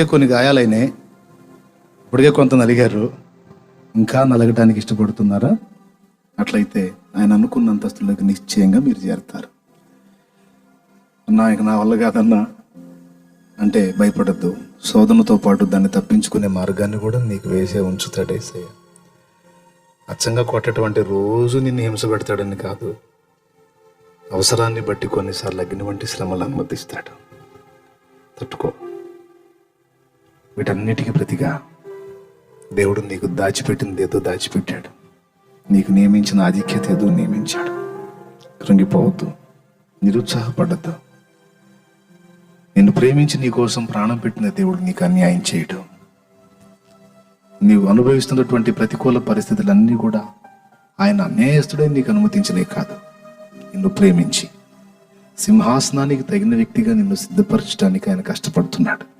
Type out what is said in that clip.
ఇప్పటికే కొన్ని గాయాలైనాయి. ఇప్పటికే కొంత నలిగారు. ఇంకా నలగటానికి ఇష్టపడుతున్నారా? అట్లయితే ఆయన అనుకున్నంతస్తులకి నిశ్చయంగా మీరు చేరుతారు. అన్నా ఇక నా వల్ల కాదన్నా. అంటే భయపడద్దు. శోధనతో పాటు దాన్ని తప్పించుకునే మార్గాన్ని కూడా నీకు వేసే ఉంచుతాడు అచ్చంగా కొట్టటువంటి రోజు నిన్ను హింస పెడతాడని కాదు. అవసరాన్ని బట్టి కొన్నిసార్లు అగ్ని వంటి శ్రమలు అనుమతిస్తాడు. తట్టుకో. వీటన్నిటికీ ప్రతిగా దేవుడు నీకు దాచిపెట్టింది ఏదో దాచిపెట్టాడు. నీకు నియమించిన ఆధిక్యత ఏదో నియమించాడు. కృంగిపోవద్దు నిరుత్సాహపడద్దు. నిన్ను ప్రేమించి నీ కోసం ప్రాణం పెట్టిన దేవుడు నీకు అన్యాయం చేయడం. నీవు అనుభవిస్తున్నటువంటి ప్రతికూల పరిస్థితులన్నీ కూడా ఆయన అన్యాయస్తుడే నీకు అనుమతించలే కాదు. నిన్ను ప్రేమించి సింహాసనానికి తగిన వ్యక్తిగా నిన్ను సిద్ధపరచడానికి ఆయన కష్టపడుతున్నాడు.